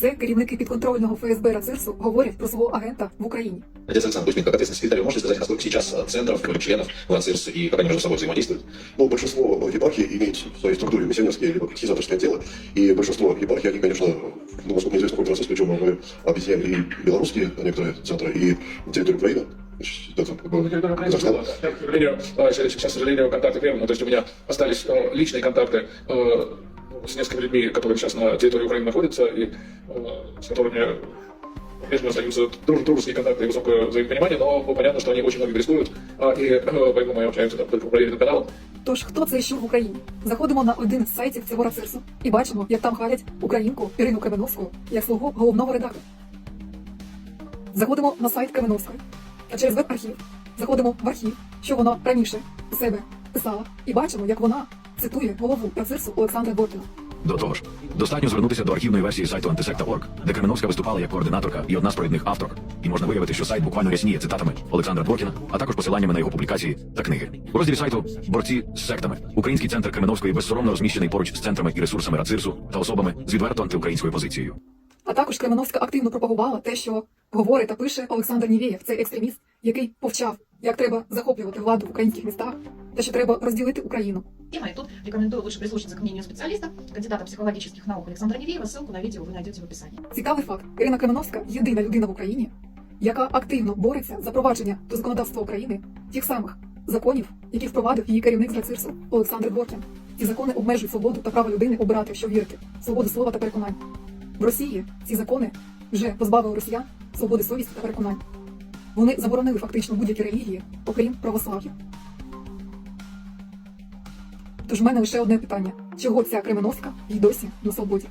Це керівники підконтрольного ФСБ Рацирсу говорять про свого агента в Україні. Отец Александр Кузьмин, как ответственный секретарь, вы можете сказать, насколько сейчас э, центров, говорю, членов ВАЦИРС и как они между собой взаимодействуют? Ну, большинство епархий имеет в своей структуре миссионерские либо катехизаторское отделы, и большинство епархий, они, конечно, ну, насколько мне известно, хоть процесс, причем мы объединяем и белорусские некоторые центры, и территорию Украины. Значит, это как бы Казахстан. Я, к сожалению, э, сейчас, к сожалению, контакты прерваны. То есть у меня остались э, личные контакты э, с несколькими людьми, которые сейчас на территории Украины находятся, и э, с которыми по-прежнему остаются друж- дружеские контакты и высокое взаимопонимание, но ну, понятно, что они очень многих рискуют, а, и э, поэтому мы общаемся там, только по проверенным каналам. Тож хто це що в Україні? Заходимо на один з сайтів цього Рацирсу і бачимо, як там хвалять українку Ірину Кременовську як свого головного редактора. Заходимо на сайт Кременовської, а через веб-архів заходимо в архів, що вона раніше у себе писала, і бачимо, як вона цитує голову Рацирсу Олександра Боркіна. До того ж, достатньо звернутися до архівної версії сайту антисекта.org, де Кременовська виступала як координаторка і одна з провідних авторок, і можна виявити, що сайт буквально рясніє цитатами Олександра Дворкіна, а також посиланнями на його публікації та книги. У розділі сайту Борці з сектами Український центр Кременовської безсоромно розміщений поруч з центрами і ресурсами Рацирсу та особами з відверто антиукраїнською позицією. А також Кременовська активно пропагувала те, що говорить та пише Олександр Нівєєв, цей екстреміст, який повчав, як треба захоплювати владу в українських містах, та що треба розділити Україну. Тема, и тут рекомендую лучше прислушаться к мнению специалиста, кандидата психологических наук Александра Невеева. Ссылку на видео вы найдете в описании. Цікавий факт: Ірина Кременовська єдина людина в Україні, яка активно бореться за провадження до законодавства України тих самих законів, які впровадив її керівник з Рацирсу Олександр Дворкін. Ці закони обмежують свободу та право людини обирати, що вірити, свободу слова та переконань. В Росії ці закони вже позбавили росіян свободи совісті та переконань. Вони заборонили фактично будь-які релігії, окрім православ'я. Тож в мене лише одне питання: чого ця кременоска й досі на свободі?